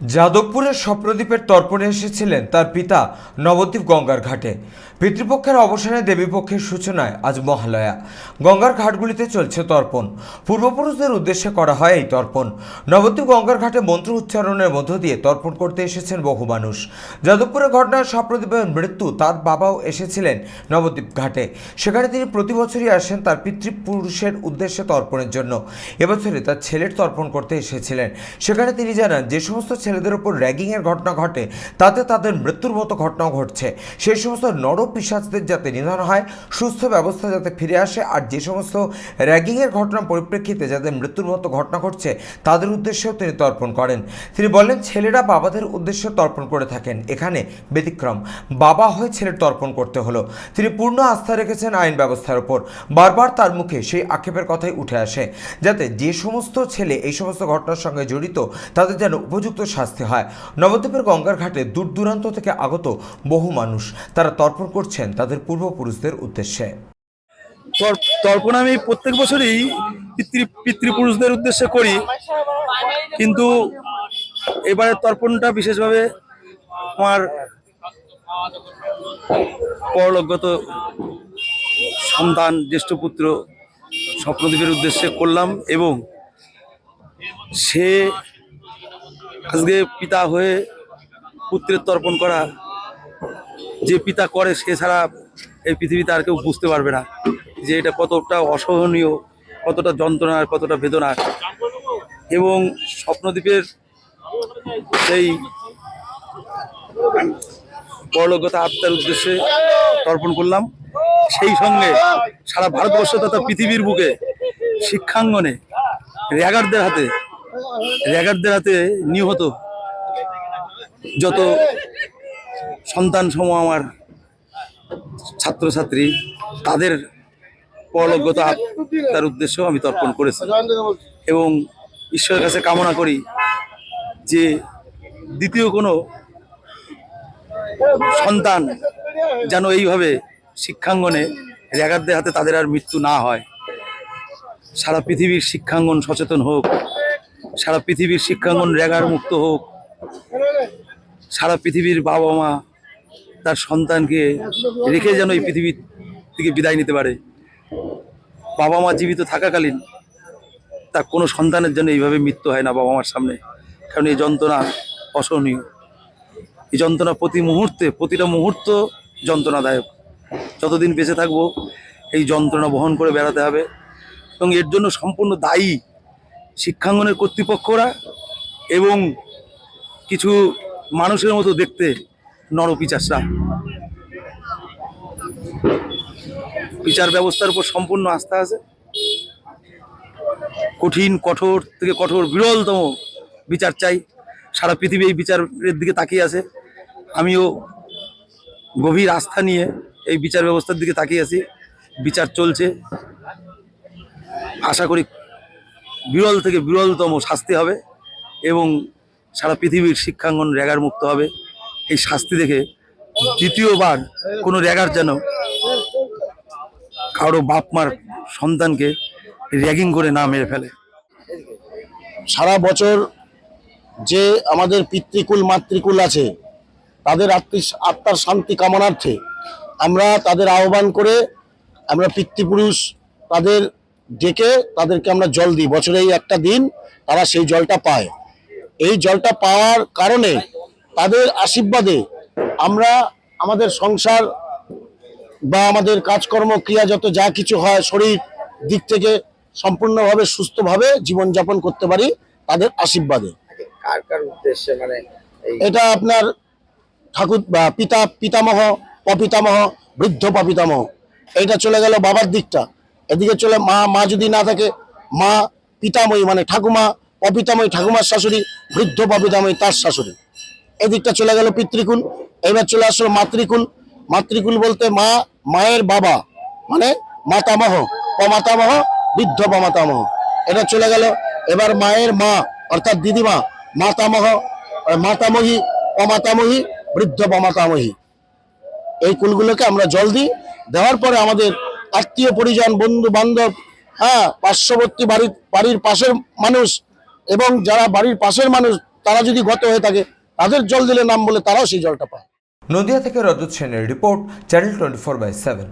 যাদবপুরের স্বপ্নদ্বীপের তর্পণে এসেছিলেন তার পিতা নবদ্বীপ গঙ্গার ঘাটে। পিতৃপক্ষের অবসানে দেবীপক্ষের সূচনায় আজ মহালয়া। গঙ্গার ঘাটগুলিতে চলছে তর্পণ। পূর্বপুরুষদের উদ্দেশ্যে করা হয় এই তর্পণ। নবদ্বীপ গঙ্গার ঘাটে মন্ত্র উচ্চারণের মধ্য দিয়ে তর্পণ করতে এসেছেন বহু মানুষ। যাদবপুরের ঘটনায় স্বপ্নদ্বীপের মৃত্যু তার বাবাও এসেছিলেন নবদ্বীপ ঘাটে। সেখানে তিনি প্রতি বছরই আসেন তার পিতৃপুরুষের উদ্দেশ্যে তর্পণের জন্য। এবছরে তার ছেলের তর্পণ করতে এসেছিলেন। সেখানে তিনি জানান, যে সমস্ত ছেলেদের ওপর র্যাগিংয়ের ঘটনা ঘটে, তাতে তাদের মৃত্যুর মতো ঘটনাও ঘটছে। সেই সমস্ত নর পিসাচদের যাতে নিধন হয়, সুস্থ ব্যবস্থা যাতে ফিরে আসে, আর যে সমস্ত র্যাগিংয়ের ঘটনার পরিপ্রেক্ষিতে যাদের মৃত্যুর মতো ঘটনা ঘটছে, তাদের উদ্দেশ্যেও তিনি তর্পণ করেন। তিনি বলেন ছেলেরা বাবাদের উদ্দেশ্যে তর্পণ করে থাকেন। এখানে ব্যতিক্রম। বাবা হয়ে ছেলের তর্পণ করতে হলো। তিনি পূর্ণ আস্থা রেখেছেন আইন ব্যবস্থার ওপর। বারবার তার মুখে সেই আক্ষেপের কথাই উঠে আসে, যাতে যে সমস্ত ছেলে এই সমস্ত ঘটনার সঙ্গে জড়িত, তাদের যেন উপযুক্ত শাস্তি হয়। নবদ্বীপের গঙ্গার ঘাটে দূর দূরান্ত থেকে আগত বহু মানুষ তারা তর্পণ করছেন তাদের পূর্বপুরুষদের উদ্দেশ্যে। তর- তর্পণ আমি প্রত্যেক বছরই পিতৃ, পিতৃপুরুষদের উদ্দেশ্যে করি। কিন্তু এবারে তর্পণটা বিশেষভাবে আমার পরলোকগত সন্তান জ্যেষ্ঠ পুত্র স্বপ্নদ্বীপের উদ্দেশ্যে করলাম এবং সে আজকে পিতা হয়ে পুত্রের তর্পণ করা যে পিতা করে সে ছাড়া এই পৃথিবীতে আর কেউ বুঝতে পারবে না যে এটা কতটা অসহনীয়, কতটা যন্ত্রণার, কতটা বেদনার। এবং স্বপ্নদ্বীপের সেই পরলোকগত আত্মার উদ্দেশ্যে তর্পণ করলাম। সেই সঙ্গে সারা ভারতবর্ষ তথা পৃথিবীর বুকে শিক্ষাঙ্গনে র্যাগারদের হাতে র্যাগারদের হাতে নিহত যত সন্তান সম আমার ছাত্রছাত্রী, তাদের পরলোকগত তার উদ্দেশ্য আমি তর্পণ করেছি। এবং ঈশ্বরের কাছে কামনা করি যে দ্বিতীয় কোনো সন্তান যেন এইভাবে শিক্ষাঙ্গনে র্যাগারদের হাতে তাদের আর মৃত্যু না হয়। সারা পৃথিবীর শিক্ষাঙ্গন সচেতন হোক। সারা পৃথিবীর শিক্ষাঙ্গন রেগার মুক্ত হোক। সারা পৃথিবীর বাবা মা তার সন্তানকে রেখে যেন এই পৃথিবী থেকে বিদায় নিতে পারে। বাবা মা জীবিত থাকাকালীন তার কোনো সন্তানের জন্য এইভাবে মৃত্যু হয় না বাবা মার সামনে। কারণ এই যন্ত্রণা অসহনীয়। এই যন্ত্রণা প্রতি মুহূর্তে, প্রতিটা মুহূর্ত যন্ত্রণাদায়ক। যতদিন বেঁচে থাকব, এই যন্ত্রণা বহন করে বেড়াতে হবে এবং এর জন্য সম্পূর্ণ দায়ী শিক্ষাঙ্গনের কর্তৃপক্ষরা এবং কিছু মানুষের মতো দেখতে নরপিচাসরা বিচার ব্যবস্থার উপর সম্পূর্ণ আস্থা আছে। কঠিন, কঠোর থেকে কঠোর, বিরলতম বিচার চাই। সারা পৃথিবী এই বিচারের দিকে তাকিয়ে আছে। আমিও গভীর আস্থা নিয়ে এই বিচার ব্যবস্থার দিকে তাকিয়ে আছি। বিচার চলছে। আশা করি বিরল থেকে বিরলতম শাস্তি হবে এবং সারা পৃথিবীর শিক্ষাঙ্গন র্যাগার মুক্ত হবে। এই শাস্তি দেখে দ্বিতীয়বার কোনো র্যাগার যেন কারও বাপ মার সন্তানকে র্যাগিং করে না মেরে ফেলে। সারা বছর যে আমাদের পিতৃকুল, মাতৃকুল আছে, তাদের আত্মার শান্তি কামনার্থে আমরা তাদের আহ্বান করে আমরা পিতৃপুরুষ তাদের ডেকে তাদেরকে আমরা জল দিই। বছরে এই একটা দিন তারা সেই জলটা পায়। এই জলটা পাওয়ার কারণে তাদের আশীর্বাদে আমরা আমাদের সংসার বা আমাদের কাজকর্ম ক্রিয়া যত যা কিছু হয় শরীর দিক থেকে সম্পূর্ণভাবে সুস্থভাবে জীবনযাপন করতে পারি তাদের আশীর্বাদে। কার কার উদ্দেশ্যে মানে এটা আপনার ঠাকুর বা পিতা পিতামহ অপিতামহ বৃদ্ধ পপিতামহ। এটা চলে গেল বাবার দিকটা। এদিকে চলে মা মা যদি না থাকে, মা পিতাময়ী মানে ঠাকুমা অপিতাময়ী ঠাকুমার শাশুড়ি, বৃদ্ধ পিতাময়ী তার শাশুড়ি। এদিকটা চলে গেল পিতৃকুল। এবার চলে আসলো মাতৃকুল। মাতৃকুল বলতে মা, মায়ের বাবা মানে মাতামহ, পমাতামহ, বৃদ্ধ পমাতামহ। এটা চলে গেল। এবার মায়ের মা, অর্থাৎ দিদিমা, মাতামহ মাতামহী অমাতামহী বৃদ্ধ পমাতামহী। এই কুলগুলোকে আমরা জল দিই। দেওয়ার পরে আমাদের আত্মীয় পরিজন, বন্ধু বান্ধব হ্যাঁ পার্শ্ববর্তী বাড়ির বাড়ির পাশের মানুষ এবং যারা বাড়ির পাশের মানুষ, তারা যদি গত হয়ে থাকে, তাদের জল দিলে নাম বলে তারাও সেই জলটা পায়। নদিয়া থেকে রজত সেনের report channel twenty four by seven